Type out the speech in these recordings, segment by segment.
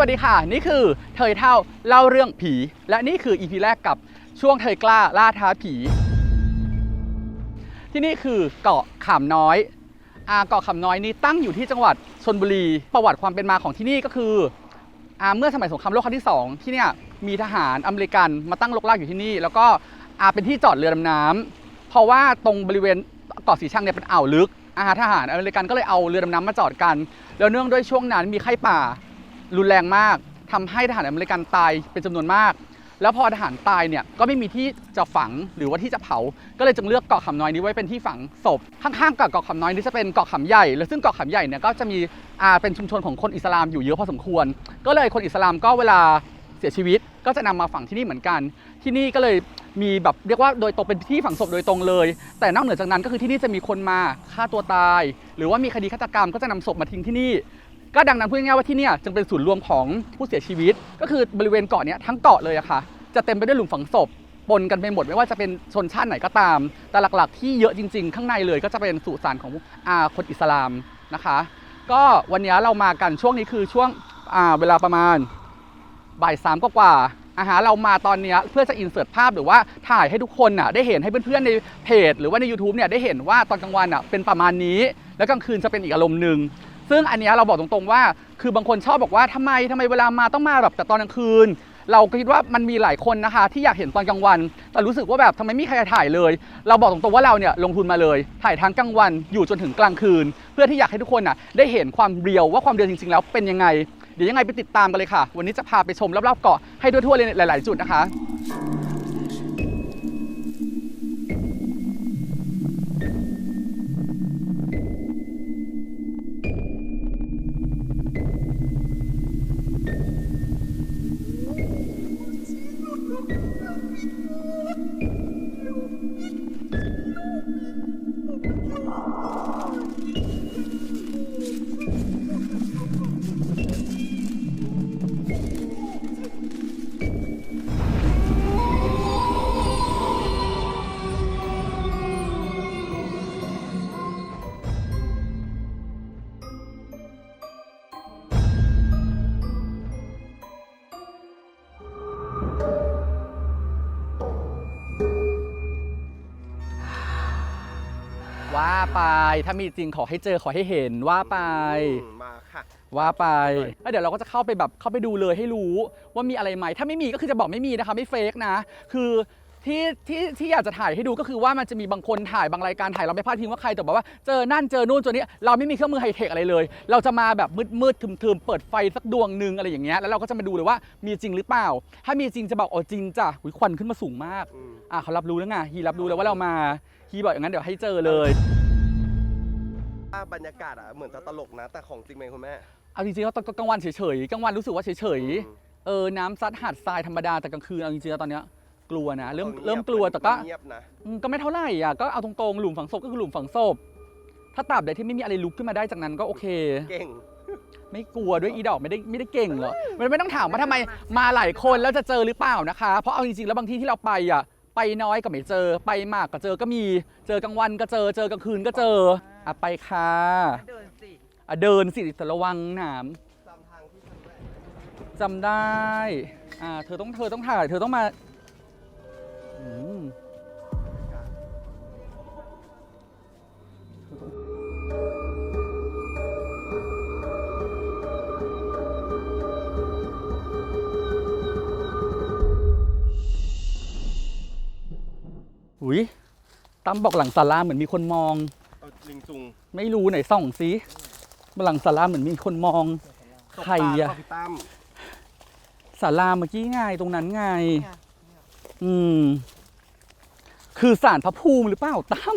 วัสดีค่ะ นี่คือเทยเท่าเล่าเรื่องผี และนี่คืออีพีแรกกับช่วงเทยกล้าล่าท้าผี ที่นี่คือเกาะขามน้อยอาเกาะขามน้อยนี้ตั้งอยู่ที่จังหวัดชนบุรี ประวัติความเป็นมาของที่นี่ก็คืออาเมื่อสมัยสงครามโลกครั้งที่สองที่เนี่ยมีทหารอเมริกันมาตั้งรกรากอยู่ที่นี่ แล้วก็อาเป็นที่จอดเรือดำน้ำเพราะว่าตรงบริเวณเกาะสีชังเนี่ยเป็นอ่าวลึกอาทหารอเมริกันก็เลยเอาเรือดำน้ำมาจอดกัน แล้วเนื่องด้วยช่วงนั้นมีไข้ป่า รุนแรงมากทำให้ทหารอเมริกันตายเป็นจำนวนมาก แล้วพอทหารตายเนี่ยก็ไม่มีที่จะฝังหรือว่าที่จะเผา ก็เลยจึงเลือกเกาะขามน้อยนี้ไว้เป็นที่ฝังศพ ข้างๆกับเกาะขามน้อยนี้จะเป็นเกาะขามใหญ่ แล้วซึ่งเกาะขามใหญ่เนี่ยก็จะมีอ่าเป็นชุมชนของคนอิสลามอยู่เยอะพอสมควร ก็เลยคนอิสลามก็เวลาเสียชีวิตก็จะนำมาฝังที่นี่เหมือนกัน ที่นี่ก็เลยมีแบบเรียกว่าโดยตรงเป็นที่ฝังศพโดยตรงเลย แต่นอกเหนือจากนั้นก็คือที่นี่จะมีคนมาฆ่าตัวตาย หรือว่ามีคดีฆาตกรรมก็จะนำศพมาทิ้งที่นี่ ก็ดังนั้นพูดง่ายๆว่าที่เนี่ยจึงเป็นศูนย์รวมของผู้เสียชีวิต ก็คือบริเวณเกาะเนี้ยทั้งเกาะเลยอะค่ะ จะเต็มไปด้วยหลุมฝังศพปนกันไปหมดไม่ว่าจะเป็นชนชาติไหนก็ตาม แต่หลักๆ ที่เยอะจริง ๆ ข้างในเลยก็จะเป็นสุสานของอาคนอิสลามนะคะ ก็วันนี้เรามากันช่วงนี้คือช่วงเวลาประมาณบ่ายสามกว่าอาหารเรามาตอนนี้เพื่อจะอินเสิร์ตภาพหรือว่าถ่ายให้ทุกคนน่ะได้เห็นให้เพื่อนๆในเพจ หรือว่าใน YouTube เนี่ยได้เห็นว่าตอนกลางวันอะเป็นประมาณนี้ แล้วกลางคืนจะเป็นอีกอารมณ์หนึ่ง ซึ่งอันนี้เราบอกตรงๆว่า คือบางคนชอบบอกว่าทำไมทำไมเวลามาต้องมาแบบแต่ตอนกลางคืน เราคิดว่ามันมีหลายคนนะคะ ที่อยากเห็นตอนกลางวัน แต่รู้สึกว่าแบบทำไมไม่มีใครถ่ายเลย เราบอกตรงๆว่าเราเนี่ยลงทุนมาเลย ถ่ายทั้งกลางวันอยู่จนถึงกลางคืน เพื่อที่อยากให้ทุกคนน่ะได้เห็นความเรียวว่าความเรียวจริงๆ แล้วเป็นยังไงเดี๋ยวยังไงไปติดตามกันเลยค่ะ วันนี้จะพาไปชมรอบๆเกาะให้ทั่วๆเลยหลาย ๆ จุดนะคะ ว่าไปถ้ามีจริงขอให้เจอขอให้เห็นว่าไป อืมมาค่ะ ว่าไปหน่อยแล้วเดี๋ยวเราก็จะเข้าไปแบบเข้าไปดูเลยให้รู้ว่ามีอะไรไหมถ้าไม่มีก็คือจะบอกไม่มีนะคะไม่เฟกนะ คือที่ที่ที่อยากจะถ่ายให้ดูก็คือว่ามันจะมีบางคนถ่ายบางรายการถ่ายเราไม่พลาดทิ้งว่าใครแต่แบบว่าเจอนั่นเจอนู่นเจอนี้เราไม่มีเครื่องมือไฮเทคอะไรเลย เราจะมาแบบมืดๆทึมๆเปิดไฟสักดวงหนึ่งอะไรอย่างเงี้ยแล้วเราก็จะมาดูเลยว่ามีจริงหรือเปล่า ถ้ามีจริงจะบอกอ๋อจริงจ้ะอุ๊ยควันขึ้นมาสูงมาก อืม อะเขารับรู้แล้วไงฮีรับรู้แล้วว่าเรามา ฮีบอกอย่างนั้นเดี๋ยวให้เจอเลย ภาพบรรยากาศอะเหมือนจะตลกนะ แต่ของจริงไหมคุณแม่ เอาจริงๆแล้วตอนกลางวันเฉยๆกลางวันรู้สึกว่าเฉยอืม ๆเออน้ำซัดหาดทรายธรรมดาแต่กลางคืนเอาจริงๆแล้วตอนเนี้ยกลัวนะเริ่มงียบเริ่มกลัวแต่ก็ เงียบนะอืมก็ไม่เท่าไหร่อะก็เอาตรงๆหลุมฝังศพก็คือหลุมฝังศพ ถ้าตราบใดที่ไม่มีอะไรลุกขึ้นมาได้จากนั้นก็โอเค เก่ง ไม่กลัวด้วยอีดอกไม่ได้ไม่ได้เก่งหรอกมันไม่ต้องถามว่าทำไมมาหลายคนแล้วจะเจอหรือเปล่านะคะ เพราะเอาจริงๆแล้วบางที่ที่เราไปอะ ไปน้อยก็ไม่เจอ ไปมากก็เจอก็มี เจอกลางวันก็เจอ เจอกลางคืนก็เจออะไปค่ะเดินสิอะเดินสิแต่ระวังหนามตามทางที่ฉันแวะจำได้อ่าเธอต้องเธอต้องถ่าย เธอต้องมาอืม อุ้ยตั้มบอกหลังศาลาเหมือนมีคนมอง เอาลิงจุงไม่รู้ไหนส่องสิหลังศาลาเหมือนมีคนมองใครอะตบปากเปล่าพี่ตั้มศาลาเมื่อกี้ไงตรงนั้นไงอืม คือสารพระภูมิหรือเปล่าตั้ม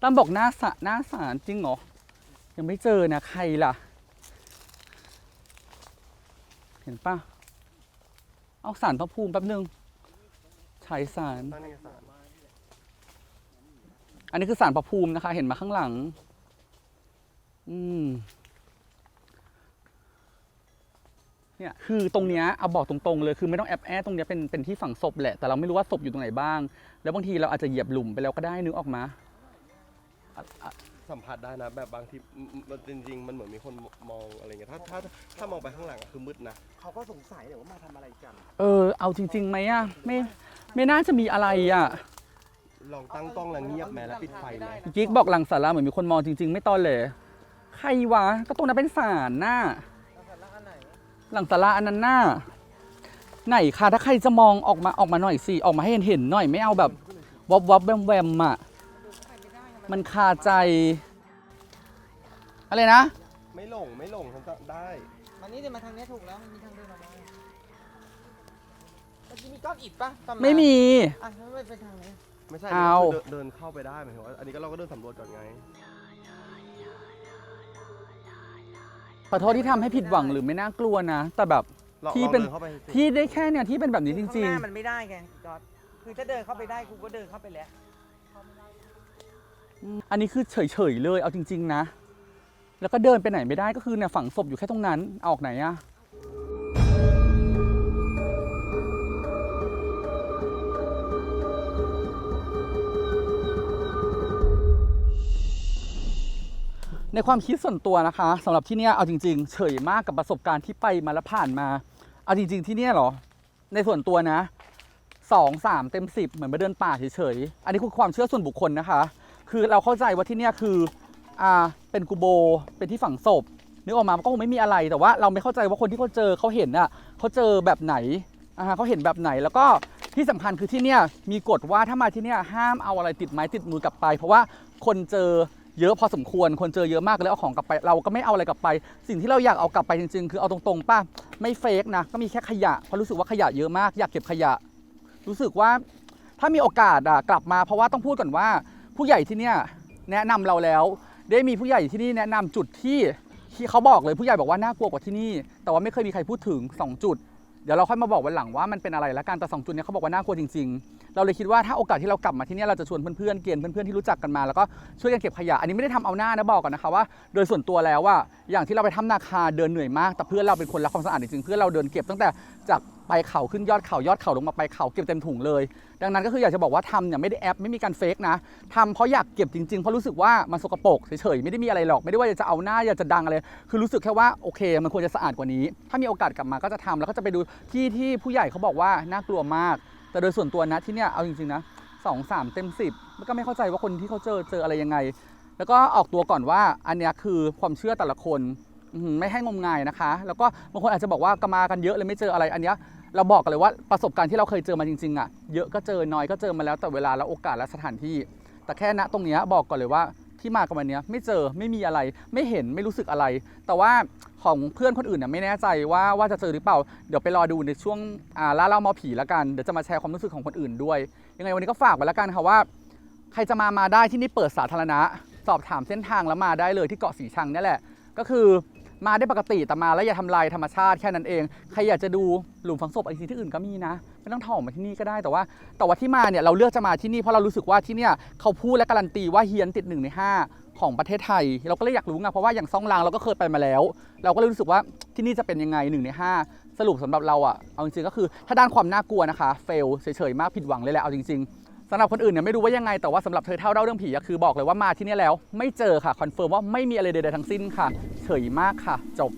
ตั้มบอกหน้าสะหน้าสารจริงเหรอ ยังไม่เจอนะใครล่ะ เห็นปะเอาสารพระภูมิแป๊บนึงฉายสารนั่นเอกสาร อันนี้คือสารพระภูมินะคะ เห็นมาข้างหลัง อืมเนี่ยคือตรงเนี้ยเอาบอกตรงๆเลยคือไม่ต้องแอบแอบตรงเนี้ยเป็นเป็นที่ฝังศพแหละแต่เราไม่รู้ว่าศพอยู่ตรงไหนบ้าง แล้วบางทีเราอาจจะเหยียบหลุมไปแล้วก็ได้นึกออกมาอะอะสัมผัสได้นะ แบบบางทีมมันจริงๆ มันเหมือนมีคนมองอะไรเงี้ยถ้าถ้าถ้ามองไปข้างหลังอะคือมืดนะ เขาก็สงสัยเลยว่ามาทำอะไรกัน เออเอาจริงๆไหมอะไม่ไม่น่าจะมีอะไรอะ ลองตั้งกล้องแล้วเงียบแม้แล้วปิดไฟไหมกิ๊กบอกหลังสาราเหมือนมีคนมองจริง ๆ ไม่ตอนเลย ใครวะ ก็ตรงนั้นเป็นศาลน่ะหลังสาราอันนั้นน่ะไหนคะถ้าใครจะมองออกมาออกมาหน่อยสิออกมาให้เห็นเห็นๆหน่อยไม่เอาแบบวับวับแวมแวมๆอะมันคาใจ อะไรนะ ไม่หลงไม่หลงฉันจะได้มันนี่เดินมาทางเนี้ยถูกแล้วมันมีทางเดินออกมาเมื่อกี้มีก้อนอิฐปะตอนไม่มี อะแล้วไม่เป็นทางไหน ไม่ใช่เอาเดินเดินเข้าไปได้หมายถึงว่าอันนี้ก็เราก็เดินสำรวจก่อนไง ขอโทษที่ทำให้ผิดหวังหรือไม่น่ากลัวนะ แต่แบบลองที่ลองเป็นดิเข้าไปสิที่ได้แค่เนี่ยที่เป็นแบบนี้จข้างริหงน้ามันไม่ได้ไงจอดคือถ้าเดินเข้าไปได้กูก็เดินเข้าไปแล้ว ๆ อันนี้คือเฉยๆเลยเอาจริง ๆ นะ แล้วก็เดินไปไหนไม่ได้ก็คือเนี่ยฝังศพอยู่แค่ตรงนั้นเอาออกไหนอะ ในความคิดส่วนตัวนะคะสำหรับที่เนี่ยเอาจริง ๆ เฉยมากกับประสบการณ์ที่ไปมาและผ่านมา เอาจริง ๆ ที่เนี่ยเหรอ ในส่วนตัวนะสองสามเต็มสิบเหมือนมาเดินป่าเฉยๆ อันนี้คือความเชื่อส่วนบุคคลนะคะ คือเราเข้าใจว่าที่เนี่ยคืออ่าเป็นกูโบ เป็นที่ฝังศพนึกออกมามันก็คงไม่มีอะไร แต่ว่าเราไม่เข้าใจว่าคนที่เขาเจอเขาเห็นอะเขาเจอแบบไหนอ่าเขาเห็นแบบไหนแล้วก็ที่สำคัญคือที่เนี่ยมีกฎว่าถ้ามาที่เนี่ยห้ามเอาอะไรติดไม้ติดมือกลับไป เพราะว่าคนเจอ เยอะพอสมควรคนเจอเยอะมากเลยเอาของกลับไป เราก็ไม่เอาอะไรกลับไป สิ่งที่เราอยากเอากลับไปจริงๆ คือเอาตรงๆป่ะไม่เฟกนะก็มีแค่ขยะเพราะรู้สึกว่าขยะเยอะมากอยากเก็บขยะ รู้สึกว่าถ้ามีโอกาสอะกลับมาเพราะว่าต้องพูดก่อนว่า ผู้ใหญ่ที่เนี่ยแนะนำเราแล้ว ได้มีผู้ใหญ่ที่นี่แนะนำจุดที่ที่เขาบอกเลยผู้ใหญ่บอกว่าน่ากลัวกว่าที่นี่ แต่ว่าไม่เคยมีใครพูดถึง 2 จุด เดี๋ยวเราค่อยมาบอกวันหลังว่ามันเป็นอะไรแล้วกันแต่สองจุดเนี้เขาบอกว่าน่ากลัวจริงๆ เราเลยคิดว่าถ้าโอกาสที่เรากลับมาที่นี่เราจะชวนเพื่อนๆเกียนเพื่อนๆที่รู้จักกันมาแล้วก็ช่วยกันเก็บขยะ อันนี้ไม่ได้ทำเอาหน้านะบอกก่อนนะคะว่า โดยส่วนตัวแล้วว่าอย่างที่เราไปทำนาคาเดินเหนื่อยมาก แต่เพื่อนเราเป็นคนรักความสะอาดจริงๆเพื่อนเราเดินเก็บตั้งแต่จาก ปเข่าขึ้นยอดเข่ายอดเข่าลงมาปเข่าเก็บเต็มถุงเลย ดังนั้นก็คืออยากจะบอกว่าทำเนี่ยไม่ได้แอปไม่มีการเฟกนะทำเพราะอยากเก็บจริงๆ เพราะรู้สึกว่ามันสกปรกเฉยๆไม่ได้มีอะไรหรอกไม่ได้ว่าจะเอาหน้าอยากจะดังอะไรคือรู้สึกแค่ว่าโอเค มันควรจะสะอาดกว่านี้ ถ้ามีโอกาสกลับมาก็จะทำแล้วก็จะไปดูที่ที่ผู้ใหญ่เขาบอกว่าน่ากลัวมาก แต่โดยส่วนตัวนะที่เนี่ยเอาจริงๆนะสองสามเต็มสิบแล้วก็ไม่เข้าใจว่าคนที่เขาเจอเจออะไรยังไง แล้วก็ออกตัวก่อนว่าอันเนี้ยคือความเชื่อแต่ละคน ไม่ให้งมงายนะคะ แล้วก็บางคนอาจจะบอกว่ากมากันเยอะเลยไม่เจออะไรอันเนี้ยเราบอกกันเลยว่าประสบการณ์ที่เราเคยเจอมาจริงๆอะเยอะก็เจอน้อยก็เจอมาแล้วแต่เวลาและโอกาสและสถานที่ แต่แค่ณตรงเนี้ยบอกก่อนเลยว่าที่มากันวันเนี้ยไม่เจอไม่มีอะไรไม่เห็นไม่รู้สึกอะไร แต่ว่าของเพื่อนคนอื่นน่ะไม่แน่ใจว่าว่าจะเจอหรือเปล่า เดี๋ยวไปรอดูในช่วงอ่าล่าเล่ามาผีแล้วกันเดี๋ยวจะมาแชร์ความรู้สึกของคนอื่นด้วย ยังไงวันนี้ก็ฝากไว้แล้วกันค่ะว่า ใครจะมามาได้ที่นี่เปิดสาธารณะ สอบถามเส้นทางแล้วมาได้เลยที่เกาะสีชังนี่แหละ ก็คือ มาได้ปกติแต่มาแล้วอย่าทำลายธรรมชาติแค่นั้นเอง ใครอยากจะดูหลุมฝังศพอะไรที่อื่นก็มีนะไม่ต้องถ่อมมาที่นี่ก็ได้แต่ว่า แต่ว่าที่มาเนี่ยเราเลือกจะมาที่นี่เพราะเรารู้สึกว่าที่เนี่ยเขาพูดและการันตีว่าเฮียนติดหนึ่งในห้าของประเทศไทย เราก็เลยอยากรู้ไงเพราะว่าอย่างซ่องลางเราก็เคยไปมาแล้ว เราก็เลยรู้สึกว่าที่นี่จะเป็นยังไงหนึ่งในห้าสรุปสำหรับเราอะเอาจริงๆก็คือถ้าด้านความน่ากลัวนะคะเฟลเฉยๆมากผิดหวังเลยแหละเอาจริงๆำหรับคนอื่นเนี่ยไม่รู้ว่ายังไงแต่ว่าสำหรับเธอเท่าเล่าเรื่องผีอะคือบอกเลยว่ามาที่นี่แล้ว ไม่เจอค่ะคอนเฟิร์มว่าไม่มีอะไรใดๆทั้งสิ้นค่ะ เฉยมากค่ะ จบ